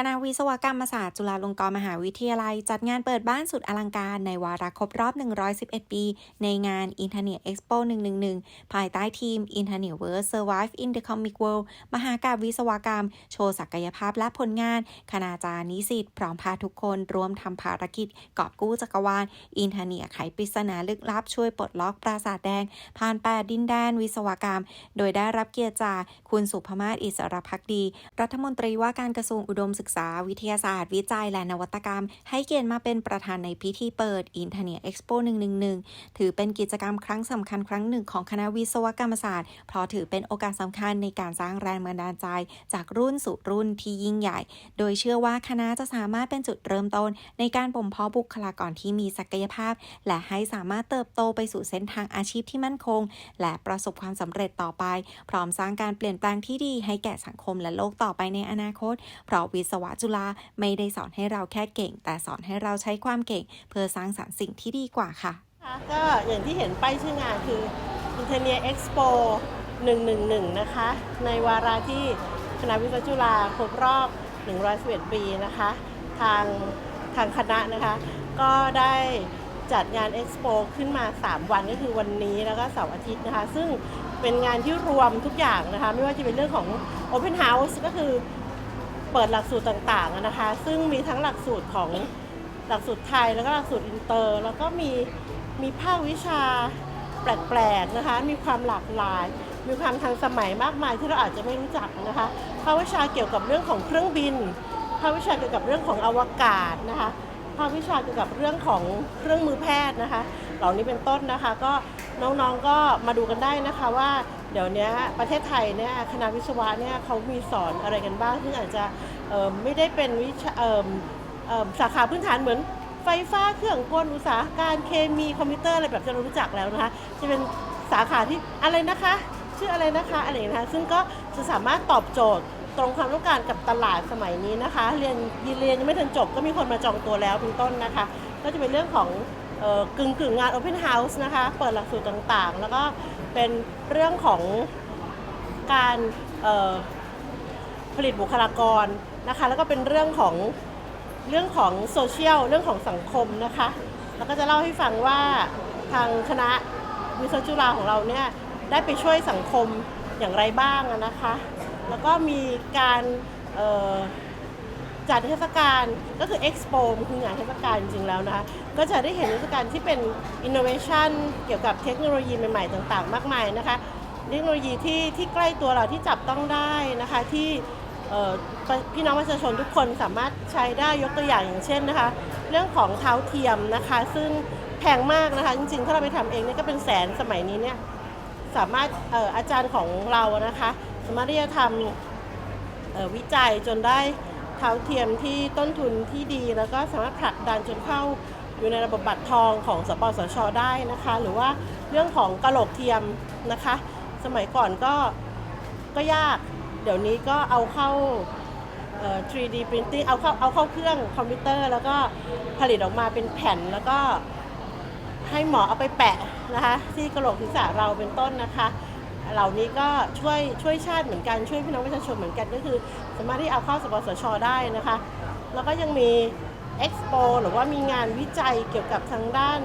คณะวิศวกรรมศาสตร์จุฬาลงกรณ์มหาวิทยาลัย จัดงานเปิดบ้านสุดอลังการในวาระครบรอบ 111 ปี ในงาน Internet Expo 111 ภายใต้ทีม Internet World Survive in the Comic World มหากาพย์วิศวกรรม โชว์ศักยภาพและผลงาน คณาจารย์นิสิตพร้อมพาทุกคนร่วมทำภารกิจ กอบกู้จักรวาลอินเทอร์เนียไขปริศนาลึกลับช่วยปลดล็อกปราสาทแดง ผ่านแปดดินแดนวิศวกรรม โดยได้รับเกียรติจากคุณสุภมาศอิสรพักดี รัฐมนตรีว่าการกระทรวงอุดมศึกษาวิทยาศาสตร์ วิจัยและนวัตกรรม ให้เกียรติมาเป็นประธานในพิธีเปิด i n t e r n e t Expo 111 ถือเป็นกิจกรรมครั้งสำคัญครั้งหนึ่งของคณะวิศวกรรมศาสตร์ เพราะถือเป็นโอกาสสำคัญในการสร้างแรงบันดาลใจ จากรุ่นสู่รุ่นที่ยิ่งใหญ่ โดยเชื่อว่าคณะจะสามารถเป็นจุดเริ่มต้น ในการบ่มเพาะบุคลากรที่มีศักยภาพ และให้สามารถเติบโตไปสู่เส้นทางอาชีพที่มั่นคง และประสบความสำเร็จต่อไป พร้อมสร้างการเปลี่ยนแปลงที่ดีให้แก่สังคมและโลกต่อไปในอนาคต เพราะวิศวะจุฬาไม่ได้สอนให้เราแค่เก่ง แต่สอนให้เราใช้ความเก่ง เพื่อสร้างสรรค์สิ่งที่ดีกว่าค่ะ ก็อย่างที่เห็นป้ายชื่องานคือ i n t e r n e t Expo 111 นะคะ ในวาระที่คณะวิศวจุฬาครบรอบ 111 ปีนะคะ ทางทางคณะนะคะ ก็ได้จัดงาน Expo ขึ้นมา 3 วันก็คือวันนี้แล้วก็เสาร์อาทิตย์นะคะ ซึ่งเป็นงานที่รวมทุกอย่างนะคะ ไม่ว่าจะเป็นเรื่องของ Open House ก็คือ เปิดหลักสูตรต่างๆนะคะ ซึ่งมีทั้งหลักสูตรของหลักสูตรไทยแล้วก็หลักสูตรอินเตอร์ แล้วก็มีมีภาควิชาแปลกๆนะคะ มีความหลากหลาย มีความทันสมัยมากมายที่เราอาจจะไม่รู้จักนะคะภาควิชาเกี่ยวกับเรื่องของเครื่องบินภาควิชาเกี่ยวกับเรื่องของอวกาศนะคะ ภาควิชาเกี่ยวกับเรื่องของเครื่องมือแพทย์นะคะ เหล่านี้เป็นต้นนะคะ ก็น้องๆก็มาดูกันได้นะคะว่าเดี๋ยวนี้ประเทศไทยเนี่ยคณะวิศวะเนี่ยเขามีสอนอะไรกันบ้างซึ่งอาจจะไม่ได้เป็นวิชาสาขาพื้นฐานเหมือนไฟฟ้าเครื่องกลอุตสาหการเคมีคอมพิวเตอร์อะไรแบบที่เรารู้จักแล้วนะคะ จะเป็นสาขาที่อะไรนะคะ ชื่ออะไรนะคะอะไรอย่างเงี้ยนะคะ ซึ่งก็จะสามารถตอบโจทย์ ตรงความต้องการกับตลาดสมัยนี้นะคะ เรียนเรียนยังไม่ทันจบก็มีคนมาจองตัวแล้วเป็นต้นนะคะ ก็จะเป็นเรื่องของออกึ่งกึ่งงาน Open House นะคะ เปิดหลักสูตรต่างๆ แล้วก็เป็นเรื่องของการผลิตบุคลากรนะคะ แล้วก็เป็นเรื่องของเรื่องของโซเชียล เรื่องของสังคมนะคะ แล้วก็จะเล่าให้ฟังว่าทางคณะวิศวจุฬาของเราเนี่ยได้ไปช่วยสังคมอย่างไรบ้างนะคะ แล้วก็มีการจัดเทศกาลก็คือ Expo มันคืองานเทศกาลจริงๆแล้วนะคะ ก็จะได้เห็นเทศกาลที่เป็น Innovation เกี่ยวกับเทคโนโลยีใหม่ๆ ต่างๆ มากมายนะคะ เทคโนโลยีที่ที่ใกล้ตัวเราที่จับต้องได้นะคะที่พี่น้องประชาชนทุกคนสามารถใช้ได้ยกตัวอย่างอย่างเช่นนะคะ เรื่องของเท้าเทียมนะคะ ซึ่งแพงมากนะคะ จริงๆ ถ้าเราไปทำเองเนี่ยก็เป็นแสนสมัยนี้เนี่ยสามารถออาจารย์ของเรานะคะ สามารถที่จะทำวิจัยจนได้เท้าเทียมที่ต้นทุนที่ดี แล้วก็สามารถผลักดันจนเข้าอยู่ในระบบบัตรทองของสปสชได้นะคะ หรือว่าเรื่องของกระโหลกเทียมนะคะ สมัยก่อนก็ก็ยาก เดี๋ยวนี้ก็เอาเข้า 3D printing เอาเข้าเอาเข้าเครื่องคอมพิวเตอร์ แล้วก็ผลิตออกมาเป็นแผ่นแล้วก็ให้หมอเอาไปแปะนะคะ ที่กระโหลกศีรษะเราเป็นต้นนะคะ เหล่านี้ก็ช่วยช่วยชาติเหมือนกันช่วยพี่น้องประชาชนเหมือนกันก็คือ สามารถที่เอาเข้าสปสชได้นะคะ แล้วก็ยังมีเอ็กซ์โปหรือว่ามีงานวิจัยเกี่ยวกับทางด้าน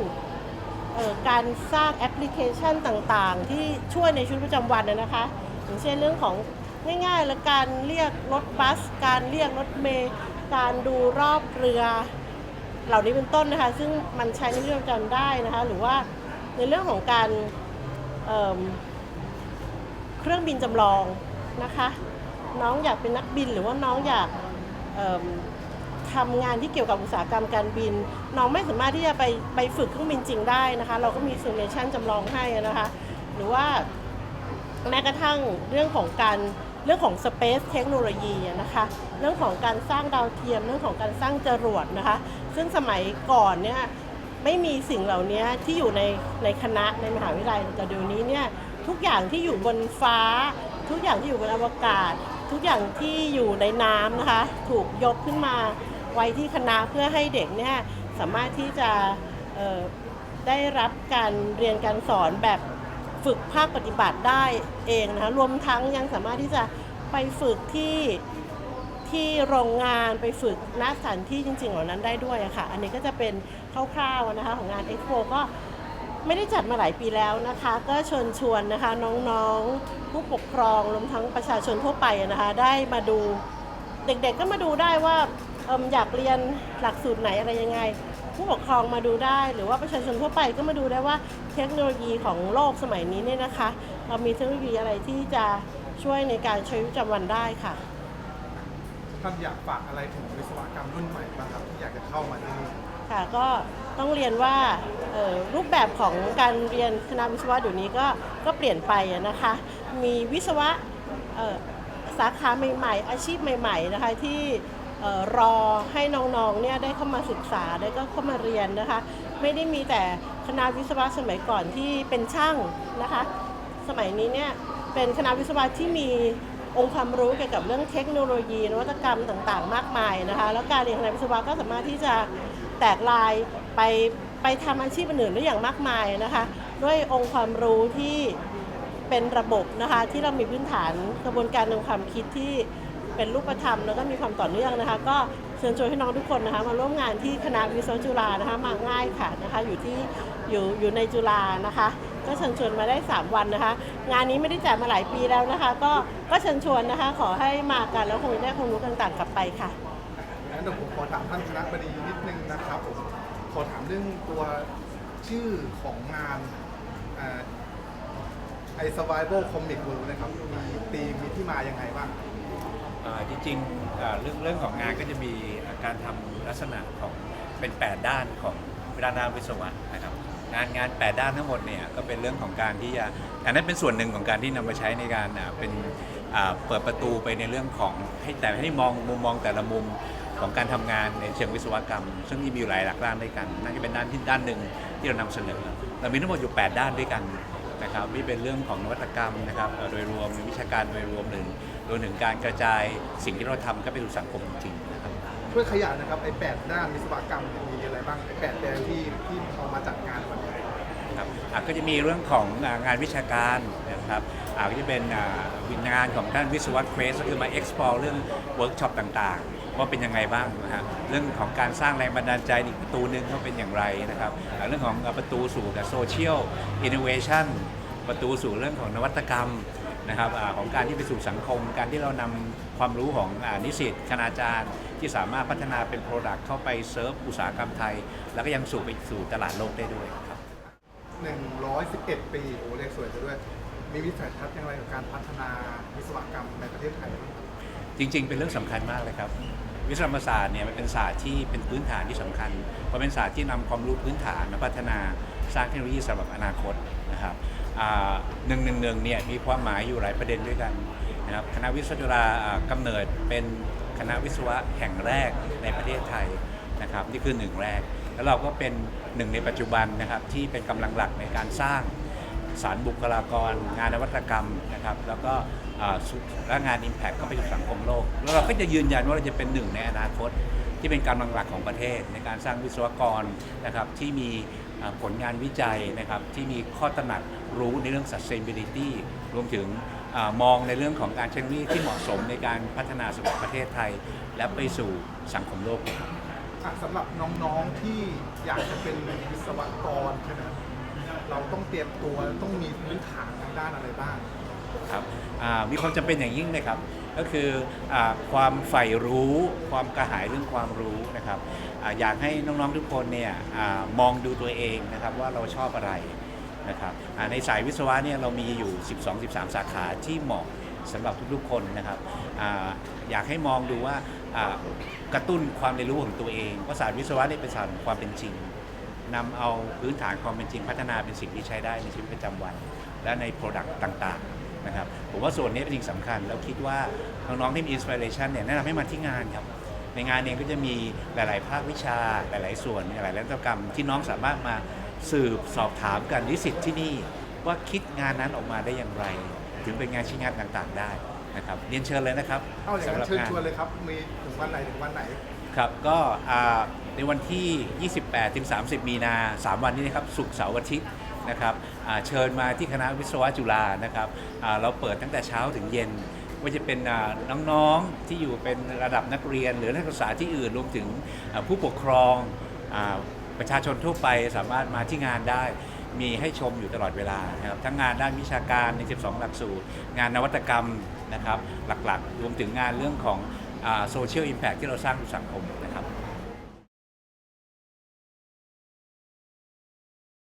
การสร้างแอปพลิเคชันต่างๆ ที่ช่วยในชีวิตประจำวันนะนะคะ อย่างเช่นเรื่องของง่ายๆและการเรียกรถบัส การเรียกรถเมล์การดูรอบเรือ เหล่านี้เป็นต้นนะคะ ซึ่งมันใช้ในชีวิตประจำวันได้นะคะ หรือว่าในเรื่องของการ เครื่องบินจำลองนะคะ น้องอยากเป็นนักบินหรือว่าน้องอยากทำงานที่เกี่ยวกับอุตสาหกรรมการบิน น้องไม่สามารถที่จะไปไปฝึกเครื่องบินจริงได้นะคะ เราก็มีซิมูเลชันจำลองให้นะคะ หรือว่าแม้กระทั่งเรื่องของการเรื่องของ Space เทคโนโลยีนะคะ เรื่องของการสร้างดาวเทียม เรื่องของการสร้างจรวดนะคะ ซึ่งสมัยก่อนเนี่ยไม่มีสิ่งเหล่านี้ที่อยู่ในในคณะในมหาวิทยาลัยแต่เดี๋ยวนี้เนี่ย ทุกอย่างที่อยู่บนฟ้า ทุกอย่างที่อยู่บนอวกาศ ทุกอย่างที่อยู่ในน้ำนะคะ ถูกยกขึ้นมาไว้ที่คณะเพื่อให้เด็กเนี่ยสามารถที่จะได้รับการเรียนการสอนแบบฝึกภาคปฏิบัติได้เองนะคะรวมทั้งยังสามารถที่จะไปฝึกที่ที่โรงงานไปฝึกณสถานที่จริงๆเหล่านั้นได้ด้วยค่ะ อันนี้ก็จะเป็นคร่าวๆนะคะของงานเอ็กโปก็ ไม่ได้จัดมาหลายปีแล้วนะคะ ก็เชิญชวนนะคะน้องๆ ผู้ปกครองรวมทั้งประชาชนทั่วไปนะคะ ได้มาดูเด็กๆก็มาดูได้ว่าเอมอยากเรียนหลักสูตรไหนอะไรยังไง ผู้ปกครองมาดูได้ หรือว่าประชาชนทั่วไปก็มาดูได้ว่าเทคโนโลยีของโลกสมัยนี้เนี่ยนะคะเรามีเทคโนโลยีอะไรที่จะช่วยในการใช้ชีวิตประจำวันได้ค่ะท่านอยากฝากอะไรถึงวิศวกรรมรุ่นใหม่บ้างครับที่อยากจะเข้ามาที่นี่ ค่ะก็ต้องเรียนว่ารูปแบบของการเรียนคณะวิศวะเดี๋ยวนี้ก็ก็เปลี่ยนไปนะคะ มีวิศวะสาขาใหม่ๆ อาชีพใหม่ๆนะคะที่รอให้น้องๆเนี่ยได้เข้ามาศึกษาได้ก็เข้ามาเรียนนะคะ ไม่ได้มีแต่คณะวิศวะสมัยก่อนที่เป็นช่างนะคะ สมัยนี้เนี่ยเป็นคณะวิศวะที่มีองค์ความรู้เกี่ยวกับเรื่องเทคโนโลยีนวัตกรรมต่างๆ มากมายนะคะ แล้วการเรียนคณะวิศวะก็สามารถที่จะ ตกลายไปไปทำอาชีพอื่นๆได้อย่างมากมายนะคะ ด้วยองค์ความรู้ที่เป็นระบบนะคะ ที่เรามีพื้นฐานกระบวนการทางความคิดที่เป็นรูปธรรมแล้วก็มีความต่อเนื่องนะคะ ก็เชิญชวนให้น้องทุกคนนะคะ มาร่วมงานที่คณะวิศวจุฬานะคะมาง่ายค่ะนะคะ อยู่ที่อยู่อยู่ในจุฬานะคะ ก็เชิญชวนมาได้ 3 วันนะคะ งานนี้ไม่ได้จัดมาหลายปีแล้วนะคะ ก็ก็เชิญชวนนะคะ ขอให้มากันแล้วคงได้ความรู้ต่างๆกลับไปค่ะ เดี๋ยวผมขอถามท่านคณะบดีนิดนึงนะครับผมขอถามเรื่องตัวชื่อของงานไอ survival comic world นะครับมีตีมมีที่มายังไงบ้างอ่าจริงๆเรื่องเรื่องของงานก็จะมีการทำลักษณะของเป็น 8 ด้านของเวลานาวิศวะนะครับงานงาน 8 ด้านทั้งหมดเนี่ยก็เป็นเรื่องของการที่จะอันนั้นเป็นส่วนหนึ่งของการที่นำมาใช้ในการเป็นเปิดประตูไปในเรื่องของให้แต่ให้มองมุมมองแต่ละมุม ของการทำงานในเชิงวิศวกรรม ซึ่งมีอยู่หลายหลักด้านด้วยกันนั่นจะเป็นด้านที่ด้านหนึ่งที่เรานำเสนอเรามีทั้งหมดอยู่ 8 ด้านด้วยกันนะครับนี่เป็นเรื่องของนวัตกรรมนะครับโดยรวมมีวิชาการโดยรวมหนึ่งรวมถึงการกระจายสิ่งที่เราทำก็ไปสู่สังคมจริงนะครับช่วยขยายนะครับไอแปดด้านวิศวกรรมมีอะไรบ้างไอแปดแดนที่ที่เอามาจัดงานวัน ครับอะก็จะมีเรื่องของอ่างานวิชาการนะครับอ่าก็จะเป็นอ่าวิงานของท่านวิศวะเควสก็คือมา explore เรื่องเวิร์กช็อปต่างๆ ว่าเป็นยังไงบ้างนะฮะเรื่องของการสร้างแรงบันดาลใจอีกประตูหนึ่งเขาเป็นอย่างไรนะครับอ่าเรื่องของประตูสู่โซเชียลอินโนเวชันประตูสู่เรื่องของนวัตกรรมนะครับอาของการที่ไปสู่สังคม การที่เรานำความรู้ของอานิสิตคณาจารย์ ที่สามารถพัฒนาเป็นโปรดักต์เข้าไปเซิร์ฟอุตสาหกรรมไทย แล้วก็ยังสู่ไปสู่ตลาดโลกได้ด้วย 111 ปีโอ้เลขสวยซะด้วย มีวิสัยทัศน์อย่างไรกับการพัฒนาวิศวกรรมในประเทศไทยบ้างครับจริง ๆ เป็นเรื่องสำคัญมากเลยครับ วิศวกรรมศาสตร์เนี่ยมันเป็นศาสตร์ที่เป็นพื้นฐานที่สำคัญ เพราะเป็นศาสตร์ที่นำความรู้พื้นฐานมาพัฒนาสร้างเทคโนโลยีสำหรับอนาคตนะครับหนึ่งหนึ่งหนึ่งเนี่ยมีความหมายอยู่หลายประเด็นด้วยกันนะครับคณะวิศวจุฬาอ่ากำเนิดเป็นคณะวิศวะแห่งแรกในประเทศไทยนะครับนี่คือหนึ่งแรก แล้วเราก็เป็นหนึ่งในปัจจุบันนะครับที่เป็นกำลังหลักในการสร้างสารบุคลากร งานนวัตกรรมนะครับ แล้วก็สุและงาน Impact ก็ไปสู่สังคมโลก แล้วเราก็จะยืนยันว่าเราจะเป็นหนึ่งในอนาคตที่เป็นกำลังหลักของประเทศ ในการสร้างวิศวกรนะครับที่มีผลงานวิจัยนะครับที่มีข้อตระหนักรู้ในเรื่อง sustainability รวมถึงอมองในเรื่องของการเทคโนโลยีที่เหมาะสมในการพัฒนาสำหรับประเทศไทย และไปสู่สังคมโลกครับ อะสำหรับน้องๆที่อยากจะเป็นวิศวกรใช่ไหมเราต้องเตรียมตัวต้องมีพื้นฐานทางด้านอะไรบ้าง ครับอ่ามีความจำเป็นอย่างยิ่งเลยครับ ก็คืออาความใฝ่รู้ ความกระหายเรื่องความรู้นะครับอาอยากให้น้องๆทุกคนเนี่ยอามองดูตัวเองนะครับว่าเราชอบอะไรนะครับอ่าในสายวิศวะเนี่ยเรามีอยู่ 12-13 สาขาที่เหมาะ สำหรับทุกๆคนนะครับอาอยากให้มองดูว่าอ่ากระตุ้นความเรียนรู้ของตัวเองเพราะศาสตร์วิศวะนี่เป็นศาสตร์ของความเป็นจริงนำเอาพื้นฐานความเป็นจริงพัฒนาเป็นสิ่งที่ใช้ได้ในชีวิตประจำวัน และใน Product ต่างๆนะครับผมว่าส่วนนี้เป็นสิ่งสำคัญ แล้วคิดว่าน้องๆที่มีอินสปิเรชันเนี่ยแนะนำให้มาที่งานครับ ในงานเองก็จะมีหลาย ๆ ภาควิชาหลาย ๆ ส่วนหลายๆนวัตกรรม ที่น้องสามารถมาสืบสอบถามกันนิสิตที่นี่ ว่าคิดงานนั้นออกมาได้อย่างไร ถึงเป็นงานชิ้นงานต่างๆได้นะครับเรียนเชิญเลยนะครับเอาอย่างสำหนั้รันบเชิญงานชวนเลยครับ มีถึงวันไหนถึงวันไหน ครับก็อ่าในวันที่ 28ถึง30 มีนา 3 วันนี้นะครับศุกร์เสาร์อาทิตย์นะครับอ่าเชิญมาที่คณะวิศวะจุฬานะครับอ่าเราเปิดตั้งแต่เช้าถึงเย็นว่าจะเป็นอ่าน้องๆที่อยู่เป็นระดับนักเรียน หรือนักศึกษาที่อื่นรวมถึงอ่าผู้ปกครองอาประชาชนทั่วไปสามารถมาที่งานได้ มีให้ชมอยู่ตลอดเวลานะครับทั้งงานด้านวิชาการใน 12 หลักสูตร งานนวัตกรรมนะครับหลักๆ รวมถึงงานเรื่องของโซเชียลอิมแพคที่เราสร้างสู่สังคมนะครับ